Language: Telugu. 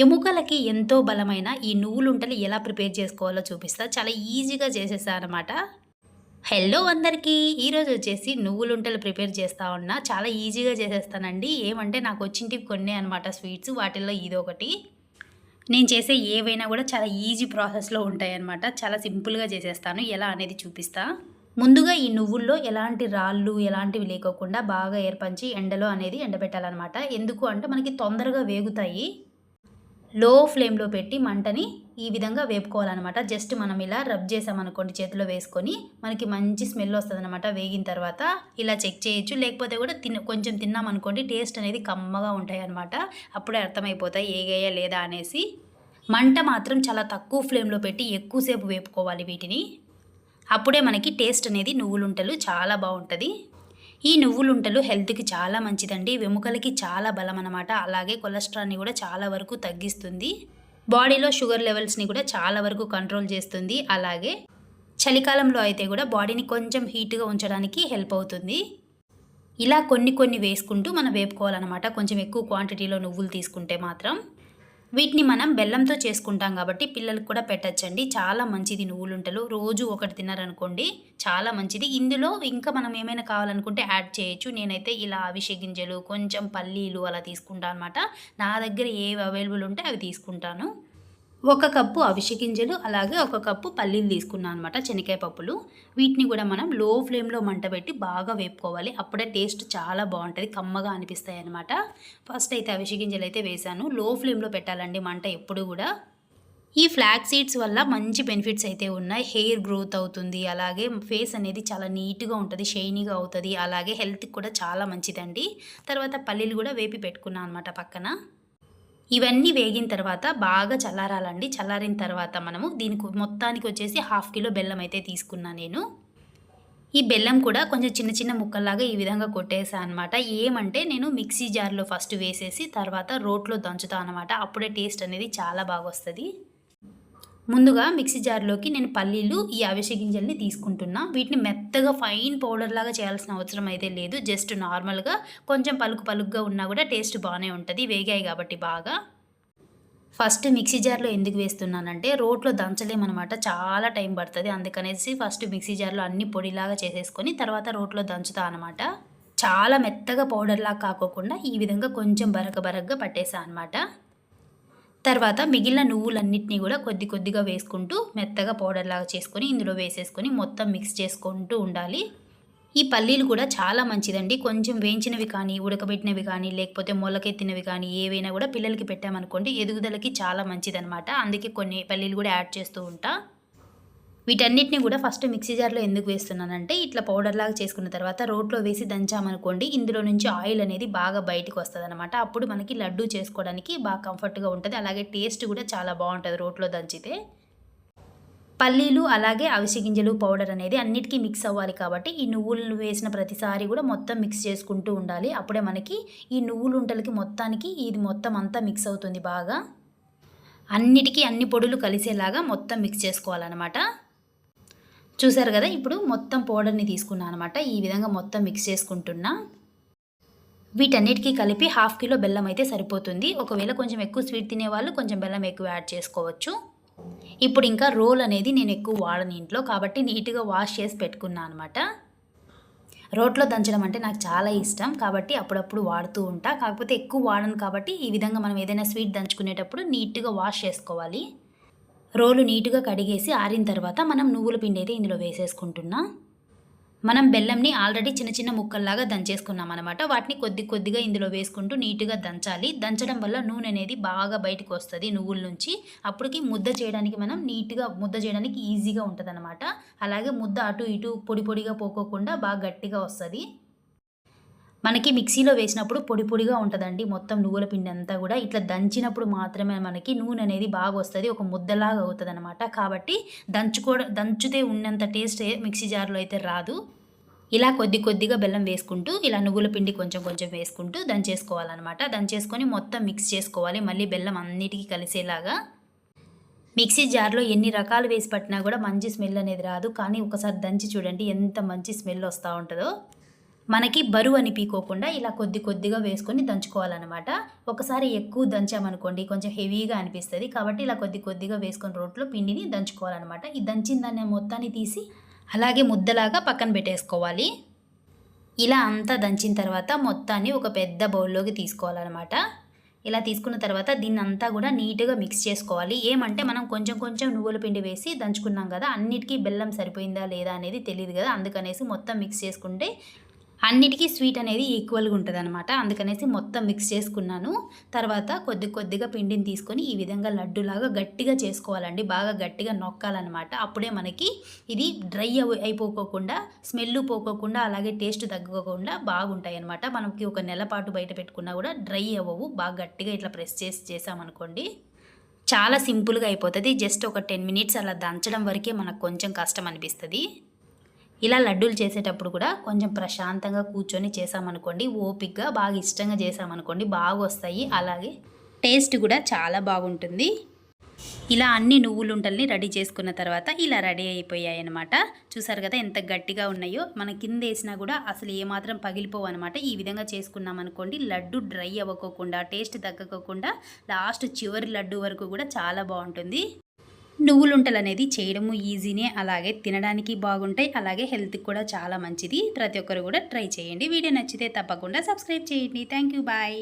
ఎముకలకి ఎంతో బలమైన ఈ నువ్వులుంటలు ఎలా ప్రిపేర్ చేసుకోవాలో చూపిస్తా. చాలా ఈజీగా చేసేసా అనమాట హలో అందరికీ ఈరోజు వచ్చేసి నువ్వులుంటలు ప్రిపేర్ చేస్తా ఉన్నా. చాలా ఈజీగా చేసేస్తానండి. ఏమంటే నాకు వచ్చింటివి కొన్ని అనమాట స్వీట్స్. వాటిల్లో ఇది ఒకటి. నేను చేసే ఏవైనా కూడా చాలా ఈజీ ప్రాసెస్లో ఉంటాయి అనమాట చాలా సింపుల్గా చేసేస్తాను. ఎలా అనేది చూపిస్తా. ముందుగా ఈ నువ్వుల్లో ఎలాంటి రాళ్ళు ఎలాంటివి లేకోకుండా బాగా ఏర్పంచి ఎండలో అనేది ఎండబెట్టాలన్నమాట. ఎందుకు అంటే మనకి తొందరగా వేగుతాయి. లో ఫ్లేమ్లో పెట్టి మంటని ఈ విధంగా వేపుకోవాలన్నమాట. జస్ట్ మనం ఇలా రబ్ చేసామనుకోండి చేతిలో వేసుకొని మనకి మంచి స్మెల్ వస్తుంది వేగిన తర్వాత. ఇలా చెక్ చేయొచ్చు. లేకపోతే కూడా తిన కొంచెం తిన్నామనుకోండి టేస్ట్ అనేది కమ్మగా ఉంటాయి అనమాట అప్పుడే అర్థమైపోతాయి ఏగేయా లేదా అనేసి. మంట మాత్రం చాలా తక్కువ ఫ్లేమ్లో పెట్టి ఎక్కువసేపు వేపుకోవాలి వీటిని. అప్పుడే మనకి టేస్ట్ అనేది నువ్వులుంటలు చాలా బాగుంటుంది. ఈ నువ్వులుంటలు హెల్త్కి చాలా మంచిదండి. వెముకలకి చాలా బలం అనమాట అలాగే కొలెస్ట్రాల్ని కూడా చాలా వరకు తగ్గిస్తుంది. బాడీలో షుగర్ లెవెల్స్ని కూడా చాలా వరకు కంట్రోల్ చేస్తుంది. అలాగే చలికాలంలో అయితే కూడా బాడీని కొంచెం హీట్గా ఉంచడానికి హెల్ప్ అవుతుంది. ఇలా కొన్ని కొన్ని వేసుకుంటూ మనం వేపుకోవాలన్నమాట. కొంచెం ఎక్కువ క్వాంటిటీలో నువ్వులు తీసుకుంటే మాత్రం. వీటిని మనం బెల్లంతో చేసుకుంటాం కాబట్టి పిల్లలకు కూడా పెట్టచ్చండి. చాలా మంచిది నువ్వులుంటలు. రోజు ఒకటి తిన్నారనుకోండి చాలా మంచిది. ఇందులో ఇంకా మనం ఏమైనా కావాలనుకుంటే యాడ్ చేయొచ్చు. నేనైతే ఇలా అవిషే గింజలు కొంచెం పల్లీలు అలా తీసుకుంటాను అనమాట నా దగ్గర ఏవి అవైలబుల్ ఉంటే అవి తీసుకుంటాను. ఒక కప్పు అవిసె గింజలు అలాగే ఒక కప్పు పల్లీలు తీసుకున్నాను అనమాట శనగకాయ పప్పులు. వీటిని కూడా మనం లో ఫ్లేమ్లో మంట పెట్టి బాగా వేపుకోవాలి. అప్పుడే టేస్ట్ చాలా బాగుంటుంది కమ్మగా అనిపిస్తాయి అనమాట ఫస్ట్ అయితే అవిసె గింజలు అయితే వేసాను. లో ఫ్లేమ్లో పెట్టాలండి మంట ఎప్పుడు కూడా. ఈ ఫ్లాక్ సీడ్స్ వల్ల మంచి బెనిఫిట్స్ అయితే ఉన్నాయి. హెయిర్ గ్రోత్ అవుతుంది అలాగే ఫేస్ అనేది చాలా నీట్గా ఉంటుంది షైనీగా అవుతుంది అలాగే హెల్త్కి కూడా చాలా మంచిదండి. తర్వాత పల్లీలు కూడా వేపి పెట్టుకున్నాను అనమాట పక్కన. ఇవన్నీ వేగిన తర్వాత బాగా చల్లారాలండి. చల్లారిన తర్వాత మనము దీనికి మొత్తానికి వచ్చేసి హాఫ్ కిలో బెల్లం అయితే తీసుకున్నా నేను. ఈ బెల్లం కూడా కొంచెం చిన్న చిన్న ముక్కల్లాగా ఈ విధంగా కొట్టేసా అనమాట ఏమంటే నేను మిక్సీ జార్లో ఫస్ట్ వేసేసి తర్వాత రోట్లో దంచుతా అనమాట అప్పుడే టేస్ట్ అనేది చాలా బాగా వస్తుంది ముందుగా మిక్సీ జార్లోకి నేను పల్లీలు ఈ అవిసె గింజల్ని తీసుకుంటున్నా. వీటిని మెత్తగా ఫైన్ పౌడర్ లాగా చేయాల్సిన అవసరం అయితే లేదు. జస్ట్ నార్మల్గా కొంచెం పలుకు పలుకుగా ఉన్నా కూడా టేస్ట్ బాగానే ఉంటుంది. వేగాయి కాబట్టి బాగా. ఫస్ట్ మిక్సీ జార్లో ఎందుకు వేస్తున్నానంటే రోట్లో దంచలేమన్నమాట. చాలా టైం పడుతుంది. అందుకనేసి ఫస్ట్ మిక్సీ జార్లో అన్ని పొడిలాగా చేసేసుకొని తర్వాత రోట్లో దంచుతా అనమాట చాలా మెత్తగా పౌడర్లాగా కాకోకుండా ఈ విధంగా కొంచెం బరక బరకగా పట్టేసా అనమాట తర్వాత మిగిలిన నువ్వులన్నిటినీ కూడా కొద్ది కొద్దిగా వేసుకుంటూ మెత్తగా పౌడర్ లాగా చేసుకొని ఇందులో వేసేసుకొని మొత్తం మిక్స్ చేసుకుంటూ ఉండాలి. ఈ పల్లీలు కూడా చాలా మంచిదండి. కొంచెం వేయించినవి కానీ ఉడకబెట్టినవి కానీ లేకపోతే మొలకెత్తినవి కానీ ఏవైనా కూడా పిల్లలకి పెట్టామనుకోండి ఎదుగుదలకి చాలా మంచిదనమాట అందుకే కొన్ని పల్లీలు కూడా యాడ్ చేస్తూ ఉంటా. వీటన్నిటిని కూడా ఫస్ట్ మిక్సీ జార్లో ఎందుకు వేస్తున్నానంటే ఇట్లా పౌడర్ లాగా చేసుకున్న తర్వాత రోట్లో వేసి దంచామనుకోండి ఇందులో నుంచి ఆయిల్ అనేది బాగా బయటకు వస్తుంది అనమాట అప్పుడు మనకి లడ్డు చేసుకోవడానికి బాగా కంఫర్ట్గా ఉంటుంది. అలాగే టేస్ట్ కూడా చాలా బాగుంటుంది రోట్లో దంచితే. పల్లీలు అలాగే అవిసె గింజలు పౌడర్ అనేది అన్నిటికీ మిక్స్ అవ్వాలి కాబట్టి ఈ నువ్వులు వేసిన ప్రతిసారి కూడా మొత్తం మిక్స్ చేసుకుంటూ ఉండాలి. అప్పుడే మనకి ఈ నువ్వులు ఉంటలకి మొత్తానికి ఇది మొత్తం అంతా మిక్స్ అవుతుంది బాగా. అన్నిటికీ అన్ని పొడులు కలిసేలాగా మొత్తం మిక్స్ చేసుకోవాలన్నమాట. చూసారు కదా ఇప్పుడు మొత్తం పౌడర్ని తీసుకున్నాను అనమాట. ఈ విధంగా మొత్తం మిక్స్ చేసుకుంటున్నా. వీటన్నిటికీ కలిపి హాఫ్ కిలో బెల్లం అయితే సరిపోతుంది. ఒకవేళ కొంచెం ఎక్కువ స్వీట్ తినేవాళ్ళు కొంచెం బెల్లం ఎక్కువ యాడ్ చేసుకోవచ్చు. ఇప్పుడు ఇంకా రోల్ అనేది నేను ఎక్కువ వాడను ఇంట్లో కాబట్టి నీట్గా వాష్ చేసి పెట్టుకున్నాను అనమాట. రోట్లో దంచడం అంటే నాకు చాలా ఇష్టం. కాబట్టి అప్పుడప్పుడు వాడుతూ ఉంటా. కాకపోతే ఎక్కువ వాడను కాబట్టి ఈ విధంగా మనం ఏదైనా స్వీట్ దంచుకునేటప్పుడు నీట్గా వాష్ చేసుకోవాలి. రోలు నీట్గా కడిగేసి ఆరిన తర్వాత మనం నువ్వుల పిండి అయితే ఇందులో వేసేసుకుంటున్నా. మనం బెల్లంని ఆల్రెడీ చిన్న చిన్న ముక్కల్లాగా దంచేసుకున్నాం అనమాట వాటిని కొద్ది కొద్దిగా ఇందులో వేసుకుంటూ నీట్గా దంచాలి. దంచడం వల్ల నూనె అనేది బాగా బయటకు వస్తుంది నువ్వుల నుంచి. అప్పటికి ముద్ద చేయడానికి మనం నీట్గా ముద్ద చేయడానికి ఈజీగా ఉంటుంది అనమాట అలాగే ముద్ద అటు ఇటు పొడి పొడిగా పోకోకుండా బాగా గట్టిగా వస్తుంది. మనకి మిక్సీలో వేసినప్పుడు పొడి పొడిగా ఉంటుందండి. మొత్తం నువ్వుల పిండి అంతా కూడా ఇట్లా దంచినప్పుడు మాత్రమే మనకి నూనె అనేది బాగా వస్తుంది. ఒక ముద్దలాగా అవుతుంది అనమాట కాబట్టి దంచుకోవడం దంచుతే ఉన్నంత టేస్ట్ మిక్సీ జార్లో అయితే రాదు. ఇలా కొద్ది కొద్దిగా బెల్లం వేసుకుంటూ ఇలా నువ్వుల పిండి కొంచెం కొంచెం వేసుకుంటూ దంచేసుకోవాలన్నమాట. దంచేసుకొని మొత్తం మిక్స్ చేసుకోవాలి. మళ్ళీ బెల్లం అన్నిటికీ కలిసేలాగా. మిక్సీ జార్లో ఎన్ని రకాలు వేసి పట్టినా కూడా మంచి స్మెల్ అనేది రాదు. కానీ ఒకసారి దంచి చూడండి ఎంత మంచి స్మెల్ వస్తూ ఉంటుందో. మనకి బరువు అనిపించుకోకుండా ఇలా కొద్ది కొద్దిగా వేసుకొని దంచుకోవాలన్నమాట. ఒకసారి ఎక్కువ దంచామనుకోండి కొంచెం హెవీగా అనిపిస్తుంది. కాబట్టి ఇలా కొద్ది కొద్దిగా వేసుకొని రోట్లో పిండిని దంచుకోవాలన్నమాట. ఈ దంచిన దాన్ని మొత్తాన్ని తీసి అలాగే ముద్దలాగా పక్కన పెట్టేసుకోవాలి. ఇలా అంతా దంచిన తర్వాత మొత్తాన్ని ఒక పెద్ద బౌల్లోకి తీసుకోవాలన్నమాట. ఇలా తీసుకున్న తర్వాత దీన్ని అంతా కూడా నీట్గా మిక్స్ చేసుకోవాలి. ఏమంటే మనం కొంచెం కొంచెం నువ్వుల పిండి వేసి దంచుకున్నాం కదా అన్నిటికీ బెల్లం సరిపోయిందా లేదా అనేది తెలియదు కదా. అందుకనేసి మొత్తం మిక్స్ చేసుకుంటే అన్నిటికీ స్వీట్ అనేది ఈక్వల్గా ఉంటుంది అనమాట అందుకనేసి మొత్తం మిక్స్ చేసుకున్నాను. తర్వాత కొద్ది కొద్దిగా పిండిని తీసుకొని ఈ విధంగా లడ్డులాగా గట్టిగా చేసుకోవాలండి. బాగా గట్టిగా నొక్కాలన్నమాట. అప్పుడే మనకి ఇది డ్రై అయిపోకోకుండా స్మెల్ పోకోకుండా అలాగే టేస్ట్ తగ్గకుండా బాగుంటాయి అనమాట మనకి ఒక నెల పాటు బయట పెట్టుకున్నా కూడా డ్రై అవ్వవు. బాగా గట్టిగా ఇట్లా ప్రెస్ చేసి చేసామనుకోండి చాలా సింపుల్గా అయిపోతుంది. జస్ట్ ఒక టెన్ మినిట్స్ అలా దంచడం వరకే మనకు కొంచెం కష్టం అనిపిస్తుంది. ఇలా లడ్డూలు చేసేటప్పుడు కూడా కొంచెం ప్రశాంతంగా కూర్చొని చేసామనుకోండి ఓపిక్గా బాగా ఇష్టంగా చేసామనుకోండి బాగా వస్తాయి అలాగే టేస్ట్ కూడా చాలా బాగుంటుంది. ఇలా అన్ని నువ్వులుంటల్ని రెడీ చేసుకున్న తర్వాత ఇలా రెడీ అయిపోయాయి అనమాట చూసారు కదా ఎంత గట్టిగా ఉన్నాయో. మన కింద వేసినా కూడా అసలు ఏమాత్రం పగిలిపోవు అనమాట ఈ విధంగా చేసుకున్నాం అనుకోండి లడ్డు డ్రై అవ్వకోకుండా టేస్ట్ తగ్గకోకుండా లాస్ట్ చివరి లడ్డు వరకు కూడా చాలా బాగుంటుంది. నువ్వులుంటలు అనేది చేయడము ఈజీనే అలాగే తినడానికి బాగుంటాయి అలాగే హెల్త్కి కూడా చాలా మంచిది. ప్రతి ఒక్కరు కూడా ట్రై చేయండి. వీడియో నచ్చితే తప్పకుండా సబ్స్క్రైబ్ చేయండి. Thank you bye.